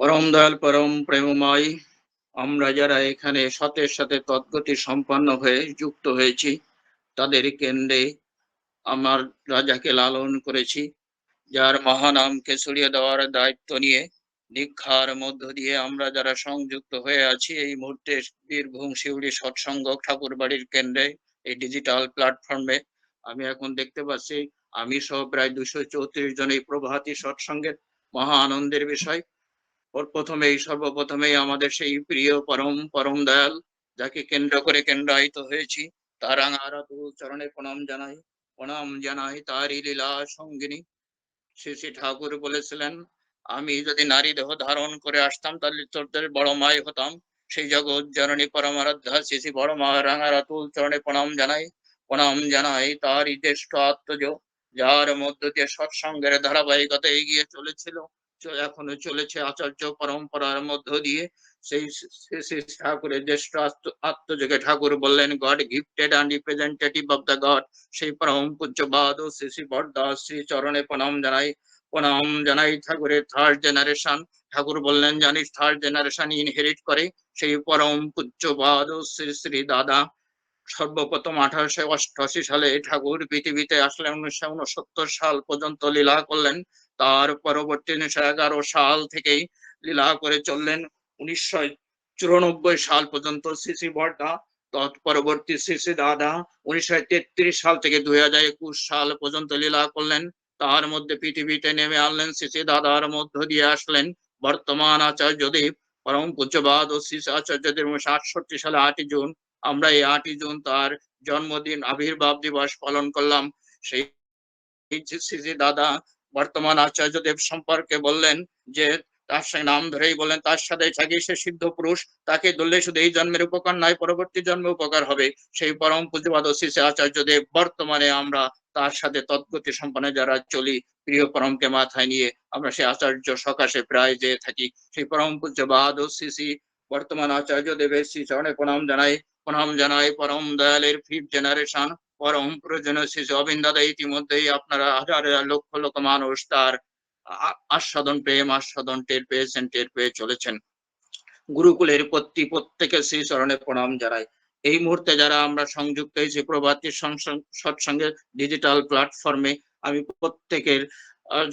পরম দয়াল, পরম প্রেমময়, আমরা যারা এখানে সতের সাথে তৎগতি সম্পন্ন হয়ে যুক্ত হয়েছি, তাদের কেন্দ্রে আমার রাজাকে লালন করেছি, যার মহানামকে ছড়িয়ে দেওয়ার দায়িত্ব নিয়ে, দীক্ষার মধ্য দিয়ে আমরা যারা সংযুক্ত হয়ে আছি, এই মুহূর্তে বীরভূম শিউড়ি সৎসঙ্গ ঠাকুর বাড়ির কেন্দ্রে, এই ডিজিটাল প্ল্যাটফর্মে আমি এখন দেখতে পাচ্ছি, আমি সহ প্রায় দুশো চৌত্রিশ জন এই প্রভাতী সৎসঙ্গের মহা আনন্দের বিষয় ওর প্রথমেই, সর্বপ্রথমেই আমাদের সেই প্রিয় পরম পরম দয়াল, যাকে কেন্দ্র করে কেন্দ্রায়িত হয়েছি, তার আঙারাতু চরণে প্রণাম জানাই প্রণাম জানাই তারই লীলা সঙ্গিনী। শ্রী শ্রী ঠাকুর বলেছিলেন, আমি যদি নারী দেহ ধারণ করে আসতাম, তাহলে তোদের বড় মাই হতাম। সেই জগৎ জননী পরমারাধ্যা, শ্রী শ্রী বড় মা রাঙারাতুল চরণে প্রণাম জানাই প্রণাম জানাই তারই জ্যেষ্ঠ আত্মজ, যার মধ্য দিয়ে সৎসঙ্গের ধারাবাহিকতা এগিয়ে চলেছিল। এখনও চলেছে আচার্য পরম্পরার মধ্য দিয়ে। সেই ঠাকুরের জ্যেষ্ঠ আত্মযোগে ঠাকুর বললেন God gifted and representative of the God সেই পরম পূজ্যবাদ ও শ্রী শ্রী বরদাস শ্রী চরণে প্রণাম জানাই। প্রণাম জানাই ঠাকুরের থার্ড জেনারেশন ঠাকুর বললেন, জানিস থার্ড জেনারেশন ইনহেরিট করে সেই পরম পূজ্যবাদ ও শ্রী শ্রী দাদা। সর্বপ্রথম আঠারোশো অষ্টআশি সালে ঠাকুর পৃথিবীতে আসলে উনিশশো উনসত্তর সাল পর্যন্ত লীলা করলেন। তার পরবর্তী উনিশশো এগারো সাল থেকেই লীলা করে চললেন। উনিশশো চুরানব্বই সাল পর্যন্ত শ্রী বর্দা তৎপরবর্তী শ্রী দাদা। উনিশশো তেত্রিশ সাল থেকে দুই একুশ সাল পর্যন্ত লীলা করলেন। তার মধ্যে পৃথিবীতে নেমে আনলেন শ্রী দাদার মধ্য দিয়ে আসলেন বর্তমান আচার্যদেব পরম পূজ্যবাদ ও শ্রী আচার্যদেব উনিশশো আটষট্টি সালে আটই জুন। আমরা এই আটই জুন তার জন্মদিন আবির্ভাব দিবস পালন করলাম। সেই দাদা বর্তমান আচার্যদেব সম্পর্কে বললেন যে, তার সঙ্গে নাম ধরেই বলেন তার সাথে থাকি সে সিদ্ধ পুরুষ, তাকে ধরলে শুধু এই জন্মের উপকার নয় পরবর্তী জন্মে উপকার হবে। সেই পরম পূজ্যবাদ শ্রী শ্রী আচার্যদেব বর্তমানে আমরা তার সাথে তৎগতি সম্পন্ন যারা চলি, প্রিয় পরমকে মাথায় নিয়ে আমরা সেই আচার্য সকাশে প্রায় যেয়ে থাকি। সেই পরম পূজ্যবাদ ও শ্রী বর্তমান আচার্য দেবের শ্রী চরণে প্রণাম জানাই প্রণাম জানাই পরম দয়ালের ফিফথ জেনারেশন। পরম প্রয়োজনীয় শিশু অবিন দাদা ইতিমধ্যেই আপনারা হাজার হাজার লক্ষ লক্ষ মানুষ তার আস্বাদন প্রেম, আস্বাদন টের পেয়েছেন টের পেয়ে চলেছেন। গুরুকুলের প্রতি প্রত্যেকে শ্রী চরণে প্রণাম জানাই। এই মুহূর্তে যারা আমরা সংযুক্ত হয়েছি, প্রভাতী সৎসঙ্গে ডিজিটাল প্ল্যাটফর্মে আমি প্রত্যেকের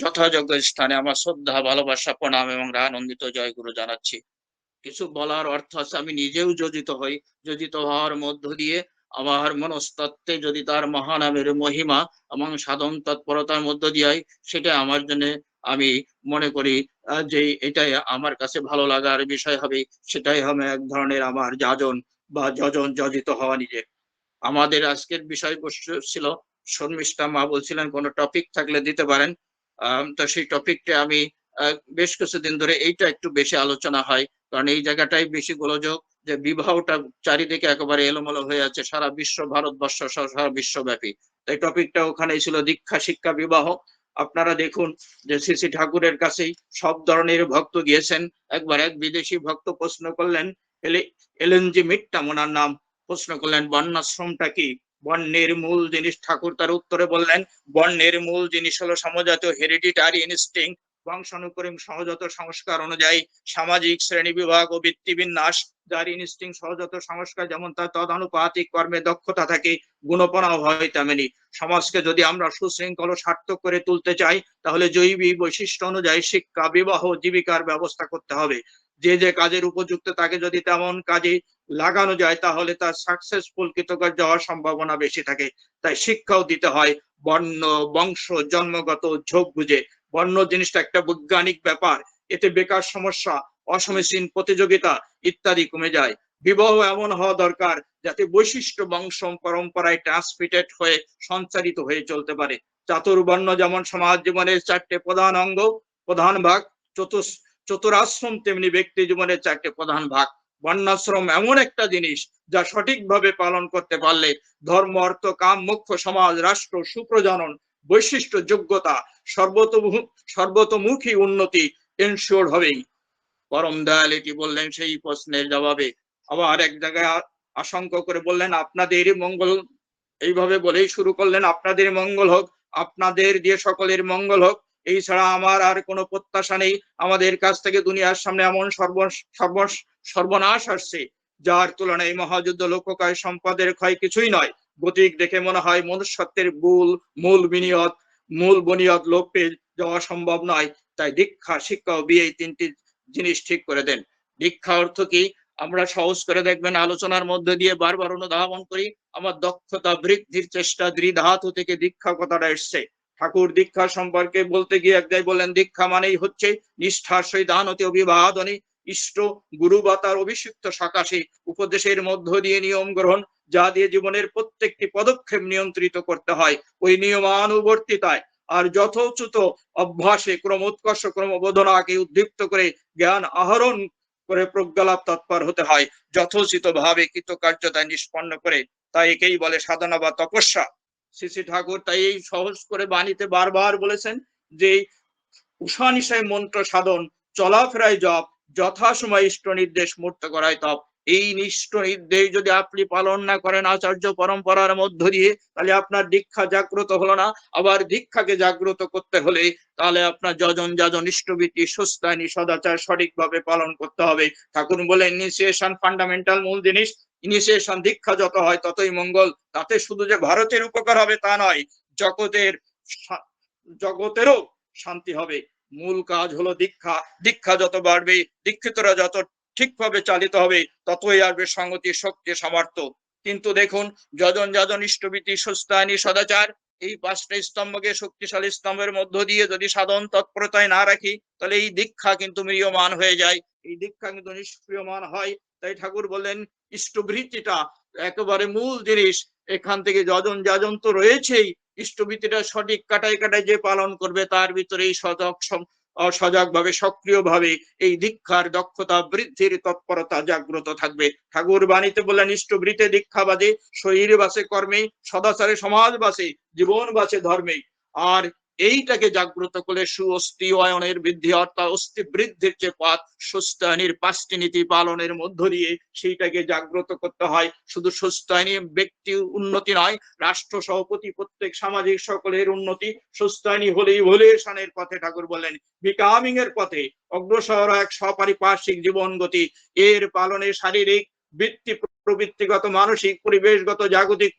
যথাযোগ্য স্থানে আমার শ্রদ্ধা, ভালোবাসা, প্রণাম এবং আনন্দিত জয় গুরু জানাচ্ছি। কিছু বলার অর্থ আছে, আমি নিজেও যোজিত হই। যোজিত হওয়ার মধ্য দিয়ে আমার মনস্তত্ত্বে যদি তার মহানামের মহিমা এবং সাধন তৎপরতার মধ্য দিয়ে সেটা আমার জন্য আমি মনে করি যে এটাই আমার কাছে ভালো লাগার বিষয় হবে, সেটাই হবে এক ধরনের আমার যাজন বা যজন যজিত হওয়া নিজে। আমাদের আজকের বিষয়বস্তু ছিল, শর্মিষ্ঠা মা বলছিলেন, কোনো টপিক থাকলে দিতে পারেন। তো সেই টপিকটা আমি বেশ কিছুদিন ধরে এইটা একটু বেশি আলোচনা হয়, কারণ এই জায়গাটাই বেশি গোলযোগ যে বিবাহটা চারিদিকে একেবারে এলোমেলো হয়ে আছে, সারা বিশ্ব, ভারতবর্ষ সারা বিশ্বব্যাপী। এই টপিকটা ওখানেই ছিল দীক্ষা, শিক্ষা, বিবাহ। আপনারা দেখুন যে শ্রী শ্রী ঠাকুরের কাছেই সব ধরনের ভক্ত গিয়েছেন। একবার এক বিদেশি ভক্ত প্রশ্ন করলেন, এলে, এলএনজি মিট্টা ওনার নাম? প্রশ্ন করলেন, বর্ণাশ্রমটা কি? বর্ণের মূল জিনিস ঠাকুর তার উত্তরে বললেন, বর্ণের মূল জিনিস হলো সমজাত হেরিডিটারি ইনস্টিং বংশানুক্রম সহজাত সংস্কার অনুযায়ী সামাজিক শ্রেণি বিভাগ ও বৃত্তি বিন্যাস যার ইনস্টিং সহজাত সংস্কার যেমন তার তদানুপাতিক কর্মে দক্ষতা থাকে গুণপনাও হয় তেমনি। সমাজকে যদি আমরা সুশৃঙ্খল সার্থক করে তুলতে চাই, তাহলে জৈবিক বৈশিষ্ট্য অনুযায়ী শিক্ষা, বিবাহ, জীবিকার ব্যবস্থা করতে হবে। যে যে কাজের উপযুক্ত তাকে যদি তেমন কাজে লাগানো যায়, তাহলে তার সাকসেসফুল কৃতকার্য হওয়ার সম্ভাবনা বেশি থাকে। তাই শিক্ষাও দিতে হয়। বর্ণ, বংশ, জন্মগত ঝোঁক বুঝে বর্ণ জিনিসটা একটা বৈজ্ঞানিক ব্যাপার। এতে বেকার সমস্যা, অসমীচীন প্রতিযোগিতা ইত্যাদি কমে যায়। বিবাহ এমন হওয়া দরকার যাতে বৈশিষ্ট্য, বংশ, পরম্পরায় ট্রান্সমিটেড হয়ে সঞ্চারিত হয়ে চলতে পারে। চাতুর্বর্ণ যেমন সমাজ জীবনের চারটে প্রধান অঙ্গ, প্রধান ভাগ, চতুস, চতুরাশ্রম, তেমনি ব্যক্তি জীবনের চারটে প্রধান ভাগ। বর্ণাশ্রম এমন একটা জিনিস যা সঠিকভাবে পালন করতে পারলে ধর্ম, অর্থ, কাম, মুখ্য সমাজ, রাষ্ট্র, সুপ্রজনন বৈশিষ্ট্য যোগ্যতা সর্বতমুখ উন্নতি এনশিওর হবেই। পরম দয়াল এটি বললেন সেই প্রশ্নের জবাবে। আবার এক জায়গায় আশঙ্কা করে বললেন আপনাদের মঙ্গল এইভাবে বলেই শুরু করলেন, আপনাদের মঙ্গল হোক, আপনাদের দিয়ে সকলের মঙ্গল হোক, এই ছাড়া আমার আর কোনো প্রত্যাশা নেই। আমাদের কাছ থেকে দুনিয়ার সামনে এমন সর্ব সর্ব সর্বনাশ আসছে, যার তুলনায় মহাযুদ্ধ লোককায় সম্পদের ক্ষয় কিছুই নয়। গতিক দেখে মনে হয় মনুষ্যত্বের মূল মূল বিনিয়োগ, মূল বুনিয়াদ লোপ পেয়ে যাওয়া সম্ভব নয়। তাই দীক্ষা, শিক্ষা ও বিয়ে এই তিনটি জিনিস ঠিক করে দেন। দীক্ষা অর্থ কি? আমরা সহজ করে দেখবেন, আলোচনার মধ্যে দিয়ে বারবার অনুধাবন করি, আমার দক্ষতা বৃদ্ধির চেষ্টা দৃঢ়ধাতু থেকে দীক্ষা কথাটা এসছে। ঠাকুর দীক্ষা সম্পর্কে বলতে গিয়ে এক জায়গায় বললেন, দীক্ষা মানেই হচ্ছে নিষ্ঠার সহিত আনতি অভিবাদনে ইষ্ট, গুরু বা তার অভিষিক্ত সকাশে, উপদেশের মধ্য দিয়ে নিয়ম গ্রহণ যা দিয়ে জীবনের প্রত্যেকটি পদক্ষেপ নিয়ন্ত্রিত করতে হয়, ওই নিয়মানুবর্তিতায়। আর যথোচিত অভ্যাসে ক্রম উৎকর্ষ ক্রমবোধনাকে উদ্দীপ্ত করে জ্ঞান আহরণ করে প্রজ্ঞালাভ তৎপর হতে হয়। যথোচিত ভাবে কৃতকার্যতা নিষ্পন্ন করে তাই একেই বলে সাধনা বা তপস্যা। শ্রী ঠাকুর তাই এই সহজ করে বাণীতে বারবার বলেছেন যে, উষা নিশায় মন্ত্র সাধন, চলাফেরায় জপ, যথাসময় ইষ্ট নির্দেশ মূর্ত করায় তপ এই নিষ্ঠ নির্দেশ যদি আপনি পালন না করেন, আচার্য পরম্পরার মধ্য দিয়ে, তাহলে আপনার দীক্ষা জাগ্রত হলো না। আবার দীক্ষাকে জাগ্রত করতে হলে, তাহলে আপনার যজন যাজন ইষ্টবীতি সুস্থায়নী সদাচার সঠিকভাবে পালন করতে হবে। ঠাকুর বলেন, ইনিশিয়েশন ফান্ডামেন্টাল মূল জিনিস। ইনিশিয়েশন দীক্ষা যত হয়, ততই মঙ্গল। তাতে শুধু যে ভারতের উপকার হবে তা নয়, জগতের জগতেরও শান্তি হবে। মূল কাজ হলো দীক্ষা। দীক্ষা যত বাড়বে, দীক্ষিতরা যত ঠিকভাবে চালিত হবে, ততই আসবে সংগতি শক্তি সামর্থ্য। কিন্তু দেখুন, যজন যজন ইষ্টভীতি, সুস্থায়নী সদাচার, এই পাঁচটা স্তম্ভকে শক্তিশালী স্তম্ভের মধ্য দিয়ে যদি সাধন তৎপরতায় না রাখি, তাহলে এই দীক্ষা কিন্তু ম্রিয়মান হয়ে যায়। এই দীক্ষা কিন্তু নিষ্ক্রিয়মান হয়। তাই ঠাকুর বললেন, ইষ্টভৃতিটা একেবারে মূল জিনিস। এখান থেকে যজন যাজন তো রয়েছেই। ইষ্টভীতিটা সঠিক কাটায় কাটায় যে পালন করবে, তার ভিতরে এই সজাগ সজাগভাবে সক্রিয়ভাবে এই দীক্ষার দক্ষতা বৃদ্ধির তৎপরতা জাগ্রত থাকবে। ঠাকুর বাণীতে বললেন ইষ্টবৃতে দীক্ষা বাদে শরীর বাসে কর্মে, সদাচারে সমাজ বাসে জীবন বাসে ধর্মে। আর এইটাকে জাগ্রত করে সুঅস্থি অয়নের বৃদ্ধি, অর্থাৎ অস্থি বৃদ্ধির যে পথ সুস্থায়নীর পাঁচটি নীতি পালনের মধ্য দিয়ে সেইটাকে জাগ্রত করতে হয়। শুধু সুস্থায়নী ব্যক্তি উন্নতি নয় রাষ্ট্র সভাপতি প্রত্যেক সামাজিক সকলের উন্নতি। সুস্থায়নী হলেই ভোলেশানের পথে ঠাকুর বলেন বিকামিং এর পথে অগ্রসর এক সপারিপার্শ্বিক জীবন গতি। এর পালনে শারীরিক বৃত্তি, প্রবৃত্তিগত, মানসিক, পরিবেশগত, জাগতিক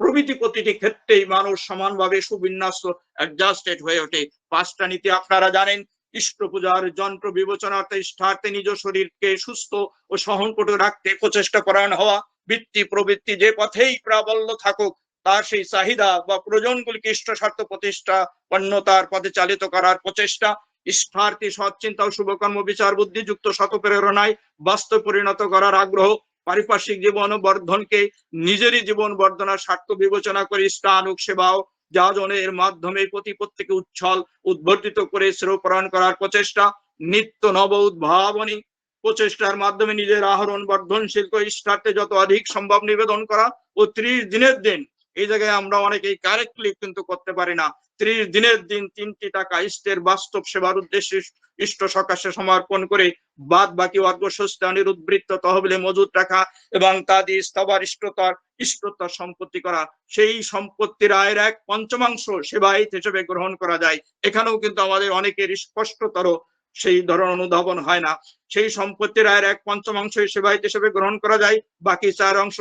প্রভৃতি প্রতিটি ক্ষেত্রেই মানুষ সমানভাবে সুবিন্যাস অ্যাডজাস্টেড হয়ে ওঠে। পাঁচটা নীতি আপনারা জানেন। ইষ্ট পূজার যন্ত্র বিবেচনার্থে ইষ্টার্থে নিজ শরীরকে সুস্থ ও সহনপটু রাখতে প্রচেষ্টা করানো হওয়া, বৃত্তি প্রবৃত্তি যে পথেই প্রাবল্য থাকুক, তার সেই চাহিদা বা প্রয়োজনগুলিকে ইষ্ট স্বার্থ প্রতিষ্ঠা পণ্যতার পথে চালিত করার প্রচেষ্টা। ইষ্টার্থী সৎচিন্তা ও শুভকর্ম, বিচার, বুদ্ধিযুক্ত শত প্রেরণায় বাস্তব পরিণত করার আগ্রহ পারিপার্শ্বিক জীবন বর্ধনকে নিজেরই জীবন বর্ধনার স্বার্থ বিবেচনা করে স্থানুক সেবাও যাজনের মাধ্যমে প্রতি প্রত্যেকে উচ্ছল উদ্বর্তিত করে শ্রেয়প্রণ করার প্রচেষ্টা, নিত্য নব উদ্ভাবনী প্রচেষ্টার মাধ্যমে নিজের আহরণ বর্ধনশীল ইষ্টার্থে যত অধিক সম্ভব নিবেদন করা ও ত্রিশ দিনের দিন। এই জায়গায় আমরা অনেকেই কারেক্টলি কিন্তু করতে পারি না। ত্রিশ দিনের দিন তিনটি টাকা ইষ্টের বাস্তব সেবার উদ্দেশ্যে ইষ্ট সকাশে সমর্পণ করে বাদ বাকি অর্ঘ সুস্থানের উদ্বৃত্ত তহবিলে মজুদ রাখা এবং তা দিয়ে স্তবার ইষ্টতার ইষ্টতার সম্পত্তি করা। সেই সম্পত্তির আয়ের এক পঞ্চমাংশ সেবায়িত হিসেবে গ্রহণ করা যায়। এখানেও কিন্তু আমাদের অনেকের স্পষ্টতর সেই ধরনের অনুধাবন হয় না। সেই সম্পত্তির আয়ের এক পঞ্চমাংশ সেবাহিত হিসেবে গ্রহণ করা যায়। বাকি চার অংশ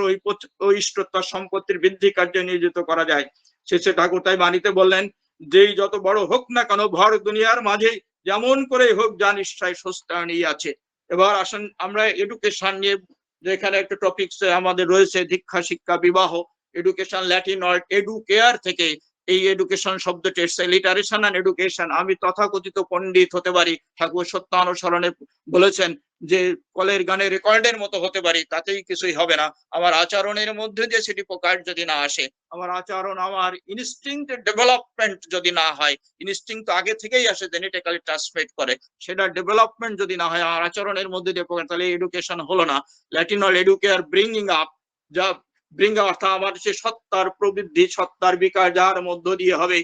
ওই ইষ্টতার সম্পত্তির বৃদ্ধি কার্যে নিয়োজিত করা যায়। শেষে ঠাকুর তাই বাণীতে বললেন যেই যত বড় হোক না কেন ভর দুনিয়ার মাঝে যেমন করে হোক যা নিশ্চয় সস্তায়নী আছে। এবার আসেন, আমরা এডুকেশন নিয়ে, যেখানে একটা টপিক আমাদের রয়েছে, দীক্ষা, শিক্ষা, বিবাহ এডুকেশন ল্যাটিন এডু কেয়ার থেকে এই এডুকেশন শব্দটি এসছে। লিটারেশন অ্যান্ড এডুকেশন আমি তথাকথিত পণ্ডিত হতে পারি। ঠাকুর সত্য অনুসরণে বলেছেন যে কলের গানের রেকর্ডের মতো হতে পারি, তাতেই কিছুই হবে না। আমার আচরণের মধ্যে দিয়ে সেটি প্রকাশ যদি না আসে, আমার আচরণ, আমার ইনস্টিং ডেভেলপমেন্ট যদি না হয় ইনস্টিং তো আগে থেকেই আসে জেনেটিক্যালি ট্রান্সমিট করে। সেটা ডেভেলপমেন্ট যদি না হয়, আমার আচরণের মধ্যে দিয়ে প্রকাশ তাহলে এডুকেশন হলো না। ল্যাটিনল এডুকেয়ার ব্রিঙ্গিং আপ যা ব্রিঙ্গা অর্থাৎ আমার সে সত্তার প্রবৃদ্ধি, সত্তার বিকাশ যার মধ্য দিয়ে হবে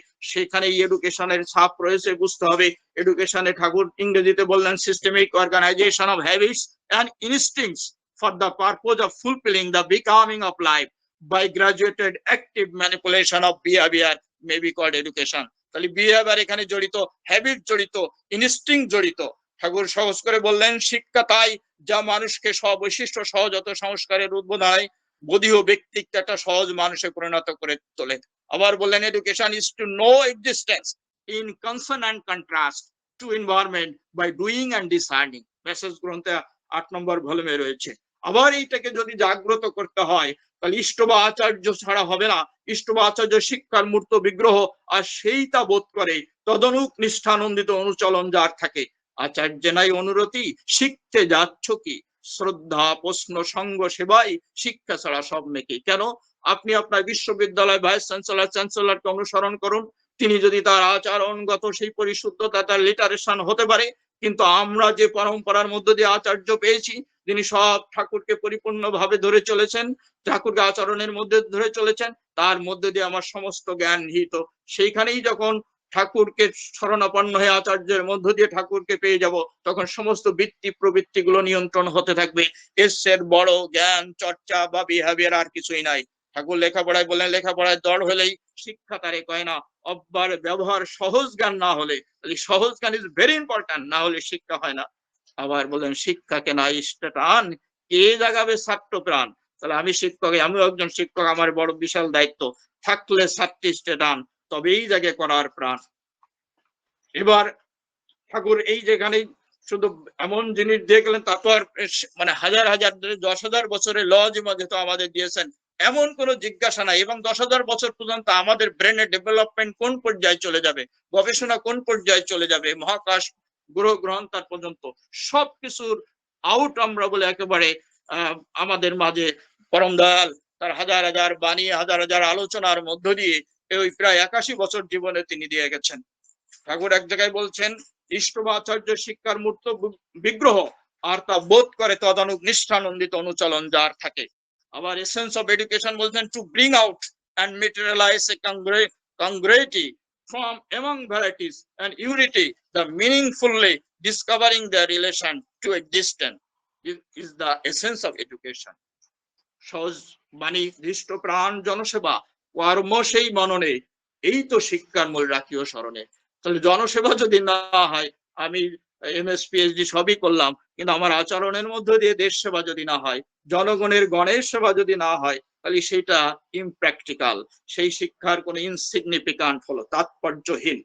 এডুকেশনের ছাপ রয়েছে, বুঝতে হবে। এডুকেশনে ঠাকুর ইংরেজিতে বললেন systemic organisation of habits and instincts for the purpose of fulfilling the becoming of life by graduated active manipulation of behavior, may be called education. তাহলে বিহেভিয়ার এখানে জড়িত হ্যাবিট জড়িত ইনস্টিং জড়িত। ঠাকুর সহজ করে বললেন, শিক্ষা তাই যা মানুষকে স্ববৈশিষ্ট্য সহজত সংস্কারের উদ্বোধনায় বোধীয় ব্যক্তিত্ব একটা সহজ মানুষে পরিণত করে তোলে। আবার বললেন education is to know existence in consonant contrast to environment by doing and discerning message গ্রন্থে আট নম্বর ভলিউমে রয়েছে। আবার এইটাকে যদি জাগ্রত করতে হয়, তাহলে ইষ্ট বা আচার্য ছাড়া হবে না। ইষ্ট বা আচার্য শিক্ষার মূর্ত বিগ্রহ, আর সেই তা বোধ করে তদনুক নিষ্ঠানন্দিত অনুচলন যার থাকে। আচার্য নাই অনুরতি, শিখতে যাচ্ছ কি? শ্রদ্ধা, প্রশ্ন, সঙ্গ, সেবাই শিক্ষা ছাড়া সব মেকে কেন? আপনি আপনার বিশ্ববিদ্যালয় ভাইস চ্যান্সেলর, চ্যান্সেলরকে অনুসরণ করুন। তিনি যদি তার আচরণগত সেই পরিশুদ্ধতা, তার লিটারেশন হতে পারে, কিন্তু আমরা যে পরম্পরার মধ্য দিয়ে আচার্য পেয়েছি যিনি সব ঠাকুরকে পরিপূর্ণভাবে ধরে চলেছেন, ঠাকুরকে আচরণের মধ্যে ধরে চলেছেন, তার মধ্যে দিয়ে আমার সমস্ত জ্ঞান নিহিত সেইখানেই যখন ঠাকুরকে শরণাপন্ন হয়ে আচার্যের মধ্য দিয়ে ঠাকুরকে পেয়ে যাব, তখন সমস্ত বৃত্তি প্রবৃত্তি গুলো নিয়ন্ত্রণ হতে থাকবে। এসের বড়, জ্ঞান, চর্চা বা বিহেভিয়ার আর কিছুই নাই। ঠাকুর লেখাপড়ায় বলেন লেখাপড়ায় দর হলেই শিক্ষা তারে কয় না, অব্বার ব্যবহার সহজ জ্ঞান না হলে সহজ জ্ঞান ইজ ভেরি ইম্পর্ট্যান্ট না হলে শিক্ষা হয় না। আবার বলেন শিক্ষাকে না টান, কে জাগাবে ছাত্র প্রাণ? তাহলে আমি শিক্ষক, আমিও একজন শিক্ষক, আমার বড় বিশাল দায়িত্ব। থাকলে ছাত্রী টান তবেই জাগে করার প্রাণ। এবার ঠাকুর এই যেখানে শুধু এমন জিনিস দিয়ে গেলেন তারপর মানে হাজার হাজার, দশ হাজার বছরের ল যেহেতু আমাদের দিয়েছেন। এমন কোন জিজ্ঞাসা নাই, এবং দশ হাজার বছর পর্যন্ত আমাদের ব্রেনের ডেভেলপমেন্ট কোন পর্যায়ে চলে যাবে, গবেষণা কোন পর্যায়ে চলে যাবে, মহাকাশ গ্রহ গ্রহণ তার পর্যন্ত সবকিছুর আউট আমরা বলে একেবারে আমাদের মাঝে পরম দয়াল তার হাজার হাজার বাণী, হাজার হাজার আলোচনার মধ্য দিয়ে ওই প্রায় একাশি বছর জীবনে তিনি দিয়ে গেছেন। ঠাকুর এক জায়গায় বলছেন, ইষ্টমাচার্য শিক্ষার মূর্ত বিগ্রহ, আর তা বোধ করে তদানুক নিষ্ঠানন্দিত অনুচলন যার থাকে। আবার এসেন্স অফ এডুকেশন বলছেন to bring out and materialise a congruity from among varieties and unity, the meaningfully discovering the relation to existence is the essence of education. সহজ বাণী দৃষ্ট প্রাণ, জনসেবা কর্ম সেই মননে, এই তো শিক্ষার মূল রাখিও স্মরণে। তাহলে জনসেবা যদি না হয়, আমি এম এস পিএইচডি সবই করলাম, কিন্তু আমার আচরণের মধ্য দিয়ে দেশ সেবা যদি না হয়, জনগণের গণের সেবা যদি না হয়, তাহলে সেটা ইমপ্র্যাকটিক্যাল সেই শিক্ষার কোনো ইনসিগনিফিকান্ট হলো, তাৎপর্যহীন।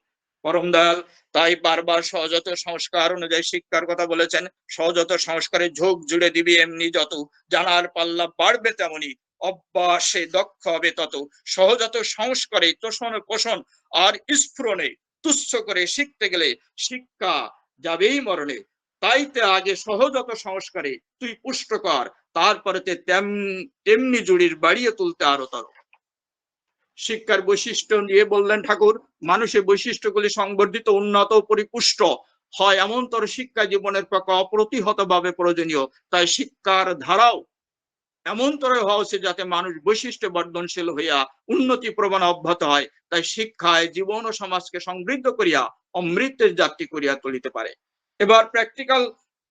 পরম দয়াল তাই বারবার সহজত সংস্কার অনুযায়ী শিক্ষার কথা বলেছেন সহজত সংস্কারের ঝোঁক জুড়ে দিবি এমনি যত, জানার পাল্লা বাড়বে তেমনি। অভ্যাসে দক্ষ হবে তত। সহজত সংস্কারে তোষণ, পোষণ আর স্ফুরণে তুচ্ছ করে শিখতে গেলে শিক্ষা যাবেই মরণে। তাইতে আগে সহজত সংস্কারে তুই পুষ্ট কর তারপরে তেমনি জুড়ির বাড়িয়ে তুলতে আরও তর। শিক্ষার বৈশিষ্ট্য নিয়ে বললেন ঠাকুর, মানুষের বৈশিষ্ট্যগুলি সংবর্ধিত, উন্নত, পরিপুষ্ট হয় এমন এমনতর শিক্ষা জীবনের পক্ষে অপ্রতিহত ভাবে প্রয়োজনীয়। তাই শিক্ষার ধারাও এমন তরে হওয়া উচিত যাতে মানুষ বৈশিষ্ট্য বর্ধনশীল হইয়া উন্নতি প্রবণ অব্যাহত হয়। তাই শিক্ষায় জীবন ও সমাজকে সমৃদ্ধ করিয়া অমৃতের যাত্রী করিয়া তুলিতে পারে। এবার প্র্যাকটিক্যাল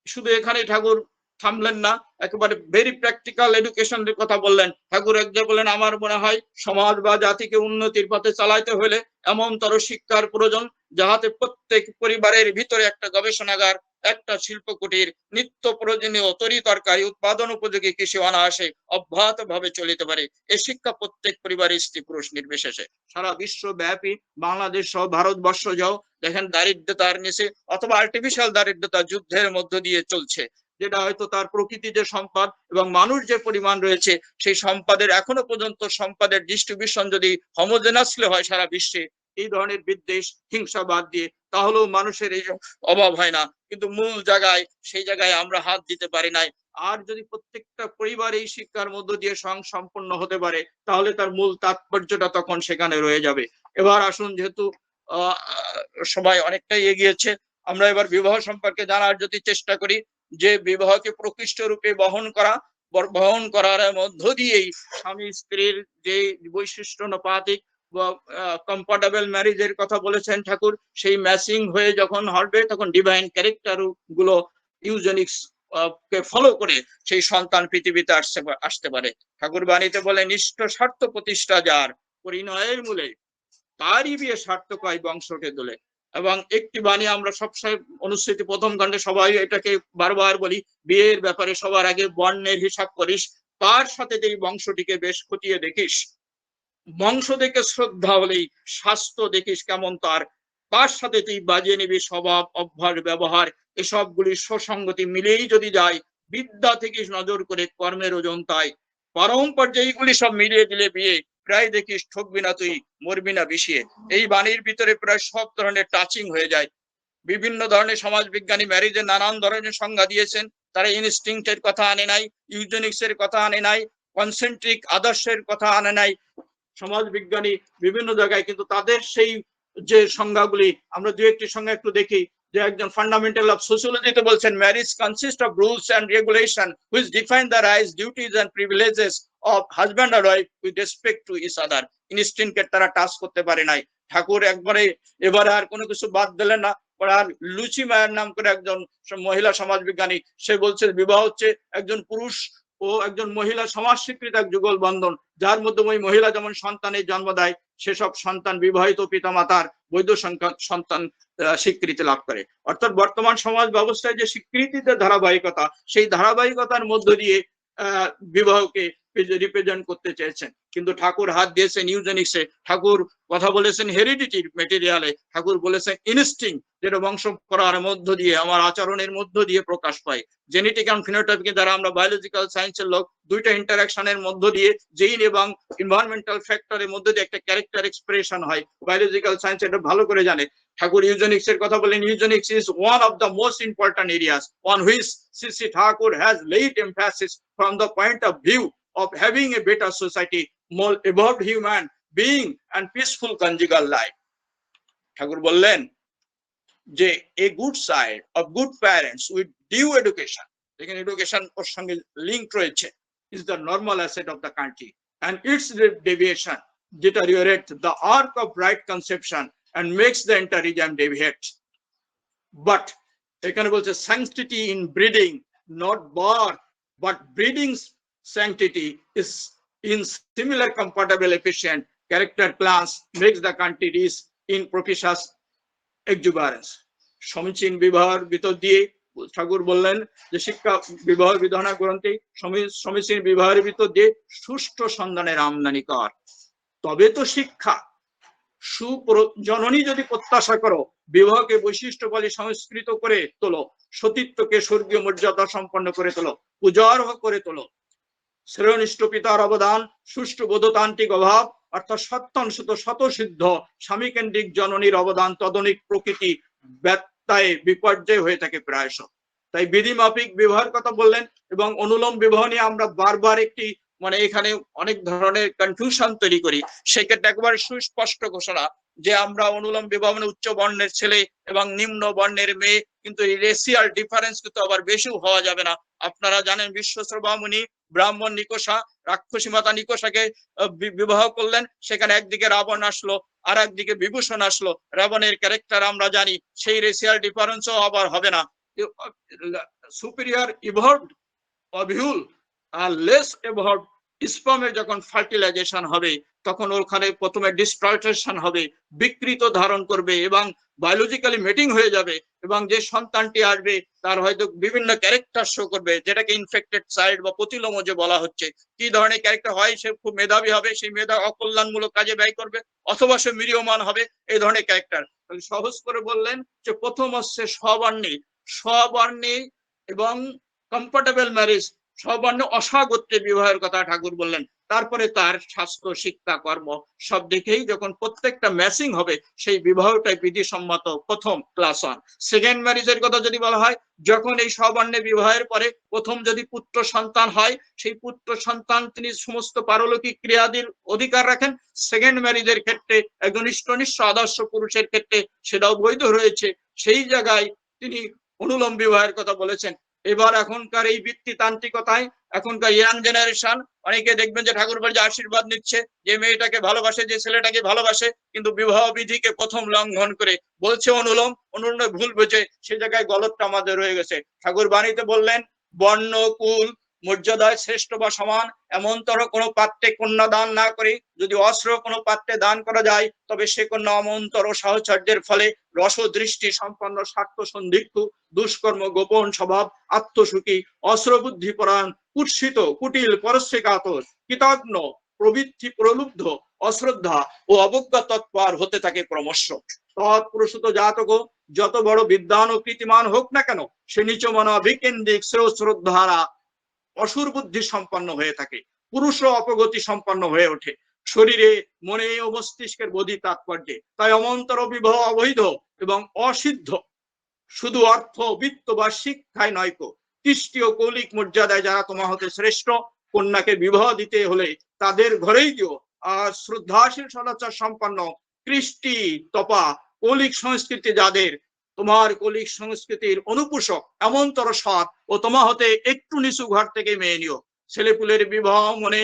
শুধু এখানে ঠাকুর থামলেন না, একেবারে ভেরি প্র্যাকটিক্যাল এডুকেশনের কথা বললেন। ঠাকুর একজন বললেন, আমার মনে হয় সমাজ বা জাতিকে উন্নতির পথে চালাইতে হলে এমন তর শিক্ষার প্রয়োজন যাহাতে প্রত্যেক পরিবারের ভিতরে একটা গবেষণাগার, একটা শিল্প কুটির নিত্য প্রয়োজনীয় তরি তরকারি উৎপাদন উপযোগী কৃষি অনায়াসে অব্যাহত ভাবে চলিতে পারে। এই শিক্ষা প্রত্যেক পরিবারের স্ত্রী পুরুষ নির্বিশেষে। সারা বিশ্বব্যাপী বাংলাদেশ সহ ভারতবর্ষ যাও, দেখেন দারিদ্রতার নিচে অথবা আর্টিফিশিয়াল দারিদ্রতা যুদ্ধের মধ্য দিয়ে চলছে, যেটা হয়তো তার প্রকৃতি যে সম্পদ এবং মানুষ যে পরিমাণ রয়েছে, সেই সম্পদের এখনও পর্যন্ত সম্পদের ডিস্ট্রিবিউশন যদি হমোজেনাসলি হয় সারা বিশ্বে এই ধরনের বিদ্বেষ, হিংসা বাদ দিয়ে তাহলেও মানুষের এই অভাব হয় না। কিন্তু মূল জায়গায়, সেই জায়গায় আমরা হাত দিতে পারি নাই। আর যদি প্রত্যেকটা পরিবার এই শিক্ষার মধ্য দিয়ে সং সম্পন্ন হতে পারে, তাহলে তার মূল তাৎপর্যটা তখন সেখানে রয়ে যাবে। এবার আসুন যেহেতু সবাই অনেকটাই এগিয়েছে, আমরা এবার বিবাহ সম্পর্কে জানার যদি চেষ্টা করি, যে বিবাহকে প্রকৃষ্ট রূপে বহন করা, বহন করার মধ্য দিয়েই স্বামী স্ত্রীর যে বৈশিষ্ট্য নপাতিক কমফোর্টেবল ম্যারেজের কথা বলেছেন ঠাকুর, সেই ম্যাচিং হয়ে যখন হবে, তখন ডিভাইন ক্যারেক্টারগুলো ইউজেনিক্স কে ফলো করে সেই সন্তান পৃথিবীতে আসতে আসতে পারে। ঠাকুর বাণীতে বলে, নিষ্ঠ স্বার্থ প্রতিষ্ঠা যার, পরিণয়ের মূলে তারই বিয়ে সার্থক হয় বংশকে তোলে। এবং একটি বাণী আমরা সবসময় অনুষ্ঠিত প্রথম খণ্ডে সবাই এটাকে বারবার বলি, বিয়ের ব্যাপারে সবার আগে বর্ণের হিসাব করিস, তার সাথে এই বংশটিকে বেশ খতিয়ে দেখিস বংশ দেখে শ্রদ্ধা হলেই, স্বাস্থ্য দেখিস কেমন তার। তার সাথে তুই বাজিয়ে নিবি স্বভাব, অভ্যাস, ব্যবহার, এসবগুলি সুসঙ্গতি মিলেই যদি যায়, বিদ্যা থেকে নজর করে কর্মের ওজন তাই। পরম পর্যায়গুলি সব মিলিয়ে দিলে বিয়ে, প্রায় দেখিস ঠকবি না তুই, মরবি না বিষিয়ে। এই বাণীর ভিতরে প্রায় সব ধরনের টাচিং হয়ে যায়। বিভিন্ন ধরনের সমাজ বিজ্ঞানী ম্যারিজের নানান ধরনের সংজ্ঞা দিয়েছেন। তারা ইনস্টিংক্টের কথা আনে নাই ইউজেনিক্স এর কথা আনে নাই, কনসেন্ট্রিক আদর্শের কথা আনে নাই সমাজ বিজ্ঞানী বিভিন্ন জায়গায় কিন্তু তাদের সেই যে সংজ্ঞাগুলি, আমরা দু একটি সংজ্ঞা একটু দেখি, যে একজন ফান্ডামেন্টাল অফ সোশিয়োলজিতে বলছেন marriage consist of rules and regulation which define the rights duties and privileges of husband R wife with respect to each other ইনস্টিংকে তারা টাচ করতে পারে নাই। ঠাকুর একবারে, এবারে আর কোনো কিছু বাদ দিলেন না আর লুচি মায়ের নাম করে একজন মহিলা সমাজ বিজ্ঞানী সে বলছে, বিবাহ হচ্ছে একজন পুরুষ ও একজন মহিলা সমাজ স্বীকৃত এক যুগল বন্ধন, যার মধ্যে ওই মহিলা যেমন সন্তানের জন্ম দেয়, সেসব সন্তান বিবাহিত পিতা মাতার বৈধ সন্তান স্বীকৃতি লাভ করে। অর্থাৎ বর্তমান সমাজ ব্যবস্থায় যে স্বীকৃতিতে ধারাবাহিকতা, সেই ধারাবাহিকতার মধ্য দিয়ে বিবাহকে রিপ্রেজেন্ট করতে চেয়েছেন। কিন্তু ঠাকুর হাত দিয়েছেন ইউজেনিক্সে ঠাকুর কথা বলেছেন হেরিডিটির মেটেরিয়ালে ঠাকুর বলেছেন ইনস্টিং যেটা বংশ করার মধ্য দিয়ে, আমার আচরণের মধ্য দিয়ে প্রকাশ পায়। জেনেটিক অ্যান্ড ফিনোটাইপকে দ্বারা আমরা বায়োলজিক্যাল সায়েন্সের লোক দুইটা ইন্টারাকশনের মধ্য দিয়ে জিন এবং এনভায়রনমেন্টাল ফ্যাক্টরের মধ্য দিয়ে একটা ক্যারেক্টার এক্সপ্রেশন হয়। বায়োলজিক্যাল সায়েন্স এটা ভালো করে জানে। ঠাকুর ইউজেনিক্স এর কথা বলেন eugenics is one of the most important areas on which Shri Shri Thakur has laid emphasis from the point of view of having a better society, more evolved human being and peaceful conjugal life. Thakur বললেন যে a good side of good parents with due education এখানে education ওর সঙ্গে link রয়েছে is the normal asset of the country and it's deviation deteriorate the arc of right conception and makes the intelligent deviate. But এখানে বলছে sanctity in breeding, not birth, but breeding's sanctity is in similar compatible efficient character class makes the reach in propitious exuberance. সমীচীন বিবাহের ভিতর দিয়ে ঠাকুর বললেন যে শিক্ষা বিবাহ বিধানা গ্রন্থে সমী- সমীচীন বিবাহের ভিতর দিয়ে সুষ্ঠু সন্ধানের আমদানি কর তবে তো শিক্ষা সুপ্র জননী যদি প্রত্যাশা করো বিবাহকে বৈশিষ্ট্য বলে সংস্কৃত করে তোলো সতীত্বকে স্বর্গীয় মর্যাদা সম্পন্ন করে তোলো পূজার্হ করে তোলো শ্রেয়নিষ্ঠ পিতার অবদান, সুষ্ঠু বোধতান্ত্রিক অভাব, অর্থাৎ সত্যাংশত শতসিদ্ধ স্বামীকেন্দ্রিক জননীর অবদান তদনিক প্রকৃতি ব্যত্যয়ে বিপর্যয় হয়ে থাকে প্রায়শ। তাই বিধিমাফিক বিবাহের কথা বললেন এবং অনুলোম বিবাহ নিয়ে আমরা বারবার একটি মানে এখানে অনেক ধরনের কনফিউশন তৈরি করি। সেক্ষেত্রে একবার সুস্পষ্ট ঘোষণা যে আমরা অনুলোম বিবাহ মানে উচ্চ বর্ণের ছেলে এবং নিম্ন বর্ণের মেয়ে, কিন্তু রেসিয়াল ডিফারেন্স কিন্তু আবার বেশিও হওয়া যাবে না। আপনারা জানেন বিশ্বশ্রবামুনি ব্রাহ্মণ নিকোষা, রাক্ষসী মাতা নিকোষাকে বিবাহ করলেন। সেখানে একদিকে রাবণ আসলো আর একদিকে বিভূষণ আসলো। রাবণের ক্যারেক্টার আমরা জানি, সেই রেসিয়াল ডিফারেন্সও আবার হবে না। সুপিরিয়ার ইভলভড অভিউল আর লেস এভলভড স্পামের যখন ফার্টিলাইজেশন হবে, তখন ওখানে প্রথমে ডিস্ট্রাইটেশন হবে, বিকৃত ধারণ করবে এবং বায়োলজিক্যালি মেটিং হয়ে যাবে এবং যে সন্তানটি আসবে, তার হয়তো বিভিন্ন ক্যারেক্টার শো করবে, যেটাকে ইনফেক্টেড সাইড বা প্রতিলোম যে বলা হচ্ছে। কি ধরনের ক্যারেক্টার হয়, সে খুব মেধাবী হবে, সেই মেধা অকল্যাণমূলক কাজে ব্যয় করবে, অথবা সে মিরিয়মান হবে, এই ধরনের ক্যারেক্টার সহজ করে বললেন যে প্রথম হচ্ছে স্ববর্ণী। স্ববর্ণী এবং কমফোর্টেবল ম্যারেজ সবর্ণ অসাগত্যে বিবাহের কথা ঠাকুর বললেন। তারপরে তার স্বাস্থ্য, শিক্ষা, কর্ম সব দিকেই যখন প্রত্যেকটা ম্যাচিং হবে, সেই বিবাহটাই বিধিসম্মত প্রথম ক্লাস ওয়ান সেকেন্ড ম্যারেজের কথা যদি বলা হয়, যখন এই সবর্ণে বিবাহের পরে প্রথম যদি পুত্র সন্তান হয়, সেই পুত্র সন্তান তিনি সমস্ত পারলৌকিক ক্রিয়াদির অধিকার রাখেন। সেকেন্ড ম্যারেজের ক্ষেত্রে একজন ইষ্টনিষ্ঠ আদর্শ পুরুষের ক্ষেত্রে সেটাও বৈধ রয়েছে। সেই জায়গায় তিনি অনুলোম বিবাহের কথা বলেছেন। এবার এখনকার এই বৃত্তি তান্ত্রিকতায় এখনকার ইয়াং জেনারেশন, অনেকে দেখবেন যে ঠাকুর বাড়ি আশীর্বাদ নিচ্ছে, যে মেয়েটাকে ভালোবাসে, যে ছেলেটাকে ভালোবাসে, কিন্তু বিবাহ বিধিকে প্রথম লঙ্ঘন করে বলছে অনুলোম অনুলোম ভুল বুঝে সে জায়গায় গলতটা আমাদের রয়ে গেছে। ঠাকুর বাণীতে বললেন, বর্ণ, কুল, মর্যাদায় শ্রেষ্ঠ বা সমান, এমনতর কোনো পাত্রে কন্যা দান না করে, যদি অস্ত্র কোনো পাত্রে দান করা যায়, তবে সে কন্যা অমন্তর সাহচর্যের ফলে রসদৃষ্টি সম্পন্ন স্বার্থ সন্দিগ্ধ দুষ্কর্ম, গোপন স্বভাব, আত্মসুখী, অস্ত্রবুদ্ধি পরায়ণ, কুৎসিত, কুটিল পরশ্রিকাতর কৃতজ্ঞ প্রবৃত্তি প্রলুব্ধ, অশ্রদ্ধা ও অবজ্ঞা তৎপর হতে থাকে ক্রমশ। তৎপুরুষত জাতক, যত বড় বিদ্যান ও কৃতিমান হোক না কেন, সে নিচ মনা বিকেন্দ্রিক শ্রেয় শ্রদ্ধারা অসুর বুদ্ধি সম্পন্ন হয়ে থাকে পুরুষ অপগতি সম্পন্ন হয়ে ওঠে। শরীরে মনে ও মস্তিষ্কের বোধি তাৎপর্যে, তাই অমন্তর বিবাহ অবৈধ এবং অসিদ্ধ। শুধু অর্থ, বিত্ত বা শিক্ষায় নয়কো কৃষ্টি ও কৌলিক মর্যাদায় যারা তোমার হতে শ্রেষ্ঠ, কন্যাকে বিবাহ দিতে হলে তাদের ঘরেই দিও। আর শ্রদ্ধাশীল সদাচার সম্পন্ন কৃষ্টি, তপা, কৌলিক সংস্কৃতি যাদের, তোমার কলিক সংস্কৃতির অনুপোষক, এমনতর সৎ ও তোমা হতে একটু নিচু ঘর থেকে মেয়ে নিও। ছেলেপুলের বিবাহ মনে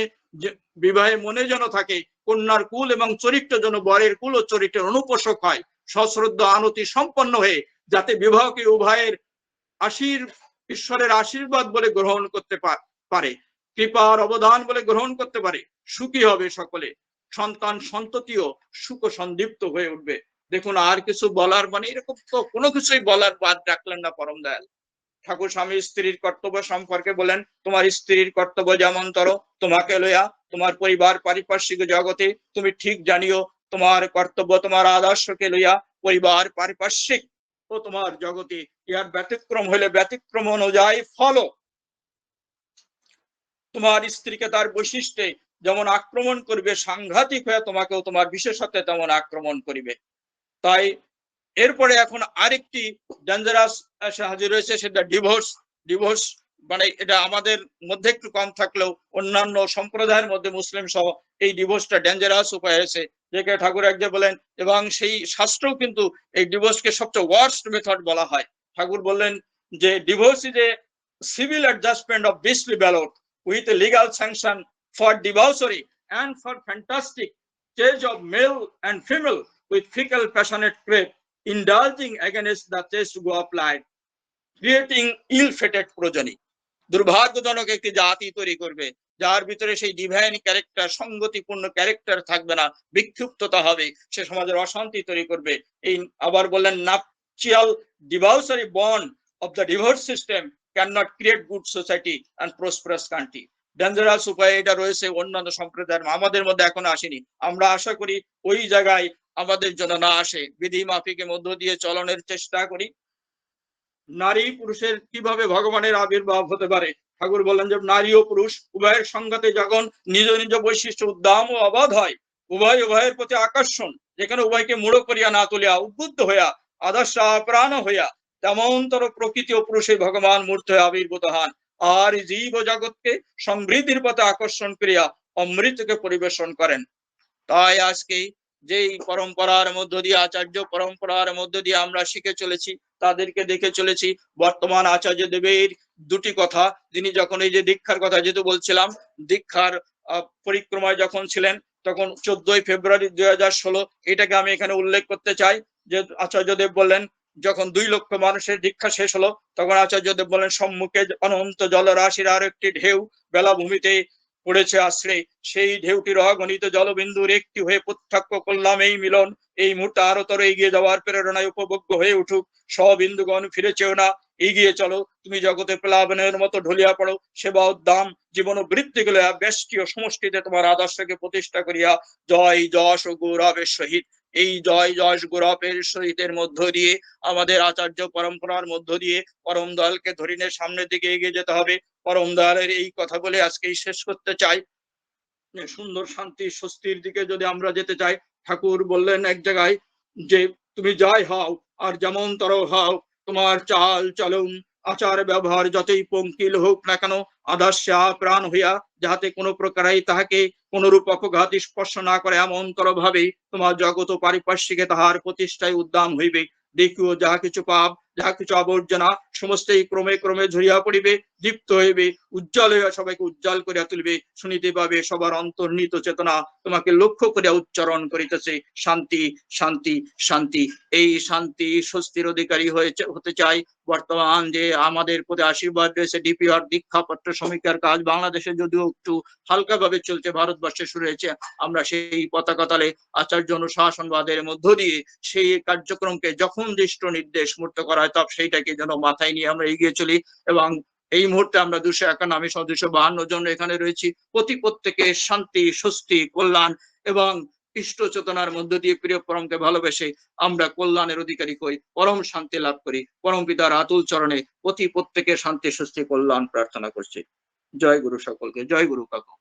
বিবাহে মনে যেন থাকে, কন্যার কুল এবং চরিত্র যেন বরের কুল ও চরিত্রের অনুপোষক হয়। সশ্রদ্ধা আনতি সম্পন্ন হয়ে যাতে বিবাহকে উভয়ের আশীর, ঈশ্বরের আশীর্বাদ বলে গ্রহণ করতে পারে। কৃপার অবদান বলে গ্রহণ করতে পারে। সুখী হবে সকলে। সন্তান সন্ততিও সুখ সন্দীপ্ত হয়ে উঠবে। দেখুন, আর কিছু বলার মানে এরকম তো কোনো কিছুই বলার বাদ রাখলেন না পরম দয়াল। ঠাকুর স্বামী স্ত্রীর কর্তব্য সম্পর্কে বলেন, তোমার স্ত্রীর কর্তব্য যেমন তর, তোমাকে লইয়া তোমার পরিবার, পারিপার্শ্বিক জগতে তুমি ঠিক জানিও তোমার কর্তব্য, তোমার আদর্শকে লইয়া পরিবার পারিপার্শ্বিক ও তোমার জগতে ইহার ব্যতিক্রম হইলে ব্যতিক্রম অনুযায়ী ফল তোমার স্ত্রীকে তার বৈশিষ্ট্যে যেমন আক্রমণ করবে, সাংঘাতিক হয়ে তোমাকেও তোমার বিশেষত্বে তেমন আক্রমণ করিবে। তাই এরপরে এখন আরেকটি ডেঞ্জারাস হাজির রয়েছে, সেটা ডিভোর্স ডিভোর্স মানে এটা আমাদের মধ্যে একটু কম থাকলেও অন্যান্য সম্প্রদায়ের মধ্যে মুসলিম সহ এই ডিভোর্সটা ডেঞ্জারাস উপায় ঠাকুর একজন বলেন, এবং সেই শাস্ত্রেও কিন্তু এই ডিভোর্সকে সবচেয়ে ওয়ার্স্ট মেথড বলা হয়। ঠাকুর বললেন যে divorce is a civil adjustment of beastly ballot with legal sanction for debauchery and for fantastic change of male and female with fickle, passionate crave, indulging against the chaste go of life creating ill-fated progeny দুর্ভাগ্যজনক একটি জাতি তৈরি করবে। যার ভিতরে সেই divine character সঙ্গতিপূর্ণ character থাকবে না বিক্ষিপ্ততা হবে, সে সমাজের অশান্তি তৈরি করবে। এই আবার বললেন nuptial debauchery bond of the divorce system can not create good society and prosperous country dangerous উপায় এটা রয়েছে, অন্যান্য সম্প্রদায়ের আমাদের মধ্যে এখনও আসেনি। আমরা আশা করি ওই জায়গায় আমাদের জন্য না আসে। বিধি মাফিকের মধ্য দিয়ে চলনের চেষ্টা করি। নারী পুরুষের কীভাবে ভগবানের আবির্ভাব হতে পারে? ঠাকুর বললেন যে, নারী ও পুরুষ উভয়ের সঙ্গতে যখন নিজ নিজ বৈশিষ্ট্য উদ্দাম ও অবাধ হয়, উভয় উভয়ের প্রতি আকর্ষণ, যেখানে উভয়কে মুড়ো করিয়া না তুলিয়া উদ্বুদ্ধ হইয়া, আদর্শ প্রাণ হইয়া, তেমনতর প্রকৃতি ও পুরুষে ভগবান মূর্ত হয়ে আবির্ভূত হন। আর জীব জগৎকে সমৃদ্ধির পথে আকর্ষণ করিয়া অমৃতকে পরিবেশন করেন। তাই আজকে যেই পরম্পরার মধ্য দিয়ে আচার্য পরম্পরার মধ্য দিয়ে আমরা শিখে চলেছি, তাদেরকে দেখে চলেছি। বর্তমান আচার্য দেবের দুটি কথা, তিনি যখন এই যে দীক্ষার কথা যেহেতু বলছিলাম, দীক্ষার পরিক্রমায় যখন ছিলেন, তখন চোদ্দই ফেব্রুয়ারি দুই হাজার ষোলো, এটাকে আমি এখানে উল্লেখ করতে চাই যে আচার্য দেব বললেন, যখন দুই লক্ষ মানুষের দীক্ষা শেষ হলো, তখন আচার্য দেব বললেন, সম্মুখে অনন্ত জলরাশির আর একটি ঢেউ, বেলাভূমিতে পড়েছে আশ্রে। সেই ঢেউটির অগণিত জলবিন্দুর একটি হয়ে প্রত্যক্ষ করলাম এই মিলন। এই মুহূর্তে আরও তর এগিয়ে যাওয়ার প্রেরণায় উপভোগ্য হয়ে উঠুক। সবিন্দুগণ ফিরেছেও না। এগিয়ে চলো। তুমি জগতে প্লাবনের মতো ঢলিয়া পড়ো। সেবা উদ্দাম জীবন বৃদ্ধি গেলে বেষ্টীয় সমষ্টিতে তোমার আদর্শকে প্রতিষ্ঠা করিয়া জয়, যশ ও গৌরবের সহিত। এই জয়, যশ, গৌরবের সহিতের মধ্য দিয়ে, আমাদের আচার্য পরম্পরার মধ্য দিয়ে, পরম দলকে ধরিনে সামনের দিকে এগিয়ে যেতে হবে। পরম দয়ালের এই কথা বলে আজকেই শেষ করতে চাই। সুন্দর শান্তি, স্বস্তির দিকে যদি আমরা যেতে চাই, ঠাকুর বললেন এক জায়গায় যে, তুমি যাই হও আর যেমন তর হও, তোমার চাল চলন আচার ব্যবহার যতই পঙ্কিল হোক না কেন আদর্শা প্রাণ হইয়া যাহাতে কোনো প্রকারেই তাহাকে কোনরূপ অপঘাত স্পর্শ না করে, এমন তর ভাবে তোমার জগত ও পারিপার্শ্বিকে তাহার প্রতিষ্ঠায় উদ্দাম হইবে। দেখিও যাহা কিছু পাপ যাহা কিছু আবর্জনা, সমস্তই ক্রমে ক্রমে ঝরিয়া পড়িবে। দীপ্ত হইবে, উজ্জ্বল হইয়া সবাইকে উজ্জ্বল করিয়া তুলবে। শুনিতে পাবে সবার অন্তর্নিত চেতনা তোমাকে লক্ষ্য করিয়া উচ্চারণ করিতেছে। শান্তি শান্তি শান্তি। এই শান্তি স্বস্তির অধিকারী হয়েছে, হতে চাই। বর্তমান যে আমাদের প্রতি আশীর্বাদ রয়েছে, ডিপিআর দীক্ষাপত্র সমীক্ষার কাজ বাংলাদেশে যদিও একটু হালকা ভাবে চলছে, ভারতবর্ষে শুরু হয়েছে, আমরা সেই পতাকা তলে আচার্য অনুশাসনবাদের মধ্য দিয়ে সেই কার্যক্রমকে যখন দৃষ্ট নির্দেশ মূর্ত করা হয়, তখন সেইটাকে যেন মাথায় নিয়ে আমরা এগিয়ে চলি এবং এই মুহূর্তে আমরা দুশো একান্ন, আমি দুশো বাহান্ন জন এখানে রয়েছি। প্রতি প্রত্যেকে শান্তি, স্বস্তি, কল্যাণ এবং ইষ্ট চেতনার মধ্য দিয়ে প্রিয় পরমকে ভালোবেসে আমরা কল্যাণের অধিকারী হই, পরম শান্তি লাভ করি। পরম পিতার আতুল চরণে প্রতি প্রত্যেকের শান্তি, স্বস্তি, কল্যাণ প্রার্থনা করছি। জয় গুরু সকলকে, জয় গুরু কাকু।